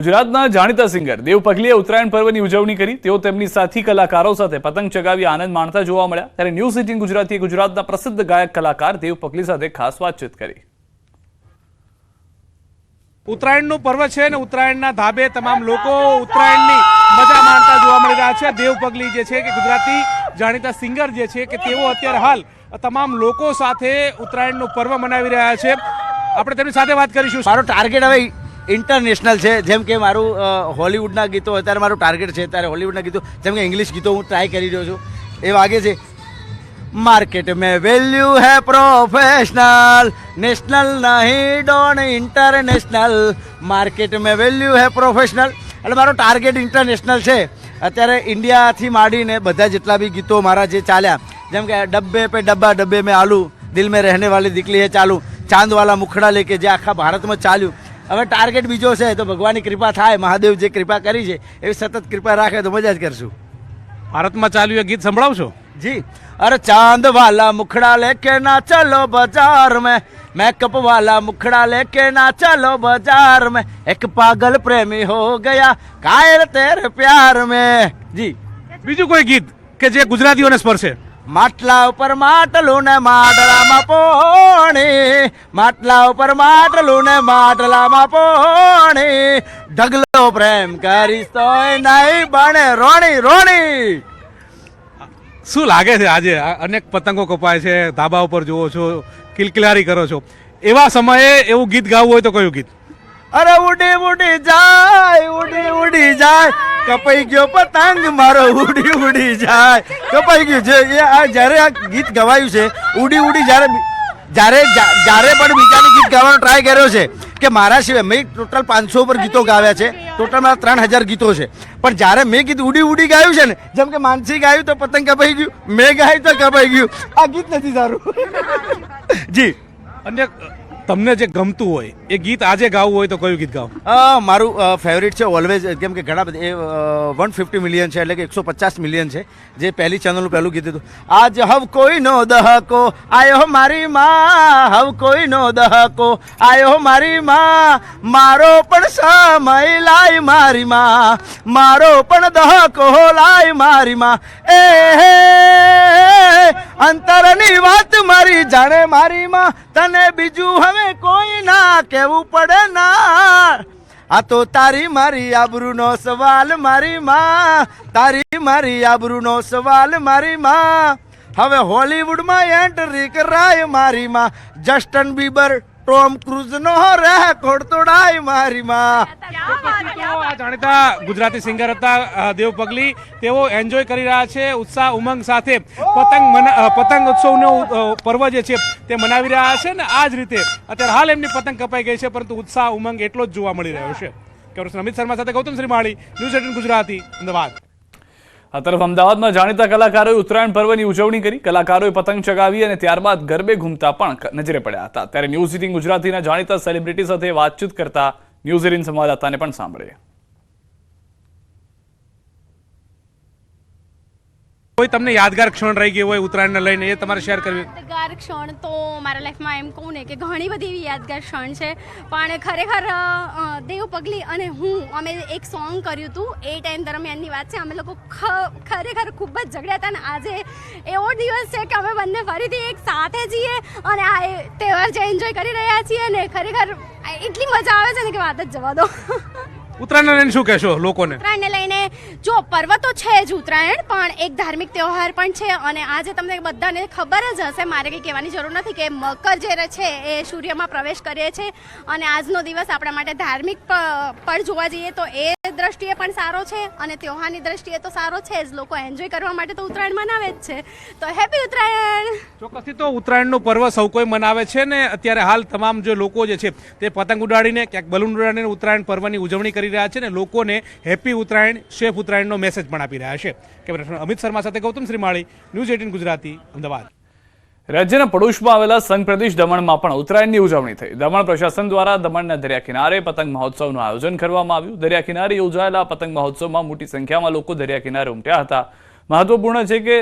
ગુજરાતના જાણીતા સિંગર દેવ પગલીએ ઉત્તરાયણ પર્વની ઉજવણી કરી. તેઓ તેમની સાથી કલાકારો સાથે પતંગ ચગાવી આનંદ માણતા જોવા મળ્યા. ત્યારે ન્યૂઝ એટીન ગુજરાતીએ ગુજરાતના પ્રસિદ્ધ ગાયક કલાકાર દેવ પગલી સાથે ખાસ વાતચીત કરી. ઉત્તરાયણનું પર્વ છે અને ઉત્તરાયણના ધાબે તમામ લોકો ઉત્તરાયણની મજા માણતા જોવા મળી રહ્યા છે. દેવ પગલી જે છે કે ગુજરાતી જાણીતા સિંગર જે છે કે તેઓ અત્યારે હાલ તમામ લોકો સાથે ઉત્તરાયણનું પર્વ મનાવી રહ્યા છે. આપણે તેમની સાથે વાત કરીશું. મારો ટાર્ગેટ હવે ઇન્ટરનેશનલ છે. જેમ કે મારું હોલિવૂડના ગીતો, અત્યારે મારું ટાર્ગેટ છે અત્યારે હોલિવૂડના ગીતો. જેમ કે ઇંગ્લિશ ગીતો હું ટ્રાય કરી રહ્યો છું. એ વાગે છે. માર્કેટ મેં વેલ્યુ હે પ્રોફેશનલ નેશનલ નહીં ડોન ઇન્ટરનેશનલ માર્કેટ મેં વેલ્યુ હે પ્રોફેશનલ એટલે મારો ટાર્ગેટ ઇન્ટરનેશનલ છે. અત્યારે ઇન્ડિયાથી માંડીને બધા જેટલા બી ગીતો મારા જે ચાલ્યા, જેમ કે ડબ્બે પે ડબ્બા, ડબ્બે મેં આલુ, દિલ મેં રહેને વાલી દીકલી હે ચાલુ. ચાંદવાલા મુખડા લેકે જે આખા ભારતમાં ચાલ્યું. હવે ટાર્ગેટ બીજો છે તો ભગવાનની કૃપા થાય મહાદેવ જે કૃપા કરી છે એવી સતત કૃપા રાખે તો મજા જ કરશું. ભારતમાં ચાલ્યું એ ગીત સંભળાવશો? જી અરે ચાંદ વાલા મુખડા લેકે ના ચલો બજાર મેં મેકઅપ વાલા મુખડા લેકે ના ચલો બજાર મેં એક પાગલ પ્રેમી હો ગયા કાયર તેર પ્યાર મેં. જી. બીજું કોઈ ગીત કે જે ગુજરાતીઓને સ્પર્શે? માટલા ઉપર માટલું ને માટલામાં પોણી. માટલા ઉપર માટલું ને માટલામાં પોણી. ઢગલો પ્રેમ કરીશ તો નહીં બને રોણી રોણી. શું લાગે છે આજે? અનેક પતંગો કપાય છે ધાબા ઉપર જુઓ છો કિલકિલારી કરો છો. એવા સમયે એવું ગીત ગાવું હોય તો કયું ગીત? અરે ઉડી ઉડી જાય ઉડી ઉડી જાય. કપાઈ ગયો પતંગ મારો ઉડી ઉડી જાય. કપાઈ ગયું. છે એ આ જ્યારે આ ગીત ગવાયું છે ઉડી ઉડી જ્યારે જ્યારે જ્યારે પણ બીજાને ગીત ગાવાનો ટ્રાય કર્યો છે કે મારા સિવાય મેં ટોટલ પાંચસો ઉપર ગીતો ગાવ્યા છે ટોટલ મારા ત્રણ હજાર ગીતો છે. પણ જ્યારે મેં ગીત ઉડી ઉડી ગાયું છે ને જેમ કે માનસી ગાયું તો પતંગ કપાઈ ગયું મેં ગાયું તો કપાઈ ગયું. આ ગીત નથી સારું. જી. અને તમને જે ગમતું હોય, એ ગીત આજે ગાવું હોય તો કયું ગીત ગાવ? મારું ફેવરિટ છે ઓલવેઝ કેમ કે ઘણા બધા, એ વન ફિફ્ટી મિલિયન છે, એટલે કે એકસો પચાસ મિલિયન છે, જે પહેલી ચેનલનું પહેલું ગીત હતું. આજ હવ કોઈ નો દહકો, આયો મારી માં, હવ કોઈ નો દહકો, આયો મારી માં, મારો પણ સમય લાય મારી માં, મારો પણ દહકો લાય મારી માં. એ અંતરની વાત મારી જાણે મારી માં તને બીજું હવે કોઈ ના કેવું પડે ના. આ તો તારી મારી આબરૂનો સવાલ મારી માં તારી મારી આબરૂનો સવાલ મારી માં હવે હોલીવુડમાં એન્ટ્રી કરાય મારી માં જસ્ટન બીબર ટોમ ક્રુઝ નો રેકોર્ડ તોડાય મારી માં. જાણીતા ગુજરાતી સિંગર હતા દેવ પગલી. તેઓ એન્જોય કરી રહ્યા છે, ઉત્સાહ, ઉમંગ સાથે. પતંગ પતંગ ઉત્સવનો પર્વ જે છે, તે મનાવી રહ્યા છે ને આ જ રીતે. અત્યારે હાલ એમની પતંગ કપાઈ ગઈ છે, પરંતુ ઉત્સાહ, ઉમંગ એટલો જ જોવા મળી રહ્યો છે. કેવરસ અમિત શર્મા સાથે ગૌતમ શ્રીમાળી ન્યૂઝ એટીન ગુજરાતી, અમદાવાદ. આ તરફ અમદાવાદમાં જાણીતા કલાકારોએ ઉત્તરાયણ પર્વની ઉજવણી કરી. કલાકારોએ પતંગ ચગાવી અને ત્યારબાદ ગરબે ઘૂમતા પણ નજરે પડ્યા હતા. ત્યારે ન્યૂઝ એટીન ગુજરાતીના જાણીતા સેલિબ્રિટી સાથે વાતચીત કરતા ન્યૂઝ એટીન સંવાદદાતાને પણ સાંભળીએ. કોઈ તમને યાદગાર ક્ષણ રહી ગઈ હોય ઉત્તરાયણને લઈને, એ તમારે શેર કરવી. યાદગાર ક્ષણ તો મારા લાઈફમાં એમ કહું ને કે ઘણી બધી એવી યાદગાર ક્ષણ છે. પણ ખરેખર દેવ પગલી અને હું, અમે એક સોંગ કર્યું હતું, એ ટાઈમ દરમિયાનની વાત છે. અમે લોકો ખરેખર ખૂબ જ ઝઘડ્યા હતા અને આજે એવો દિવસ છે કે અમે બંને ફરીથી એક સાથે છીએ અને આ તહેવાર જે એન્જોય કરી રહ્યા છીએ ને, ખરેખર એટલી મજા આવે છે ને કે વાત જ જવા દો. ઉત્તરાયણને લઈને શું કહેશો લોકોને? ઉત્તરાયણને લઈને જો પર્વ તો છે જ ઉત્તરાયણ, પણ એક ધાર્મિક તહેવાર પણ છે અને આજે તમને બધાને ખબર જ હશે, મારે કંઈ કહેવાની જરૂર નથી કે મકર જે છે એ સૂર્યમાં પ્રવેશ કરે છે અને આજનો દિવસ આપણા માટે ધાર્મિક પણ જોવા જઈએ તો એ દ્રષ્ટિએ પણ સારો છે અને તહેવારની દ્રષ્ટિએ તો સારો છે જ. લોકો એન્જોય કરવા માટે તો ઉત્તરાયણ મનાવે જ છે. તો હેપી ઉત્તરાયણ! ચોક્કસથી તો ઉત્તરાયણનું પર્વ સૌ કોઈ મનાવે છે ને અત્યારે હાલ તમામ જે લોકો જે છે તે પતંગ ઉડાડીને, ક્યાંક બલૂન ઉડાડીને ઉત્તરાયણ પર્વની ઉજવણી કરી રહ્યા છે ને લોકોને હેપી ઉત્તરાયણ સેફ ઉત્તરાયણનો મેસેજ પણ આપી રહ્યા છે. કેમેરા અમિત શર્મા સાથે ગૌતમ શ્રીમાળી, ન્યૂઝ એટીન ગુજરાતી, અમદાવાદ. રાજ્યના પડોશમાં આવેલા સંઘ પ્રદેશ દમણમાં પણ ઉત્તરાયણની ઉજવણી થઈ. દમણ પ્રશાસન દ્વારા દમણના દરિયા કિનારે પતંગ મહોત્સવનું આયોજન કરવામાં આવ્યું. દરિયા કિનારે યોજાયેલા પતંગ મહોત્સવમાં મોટી સંખ્યામાં લોકો દરિયા કિનારે ઉમટ્યા હતા. મહત્વપૂર્ણ છે કે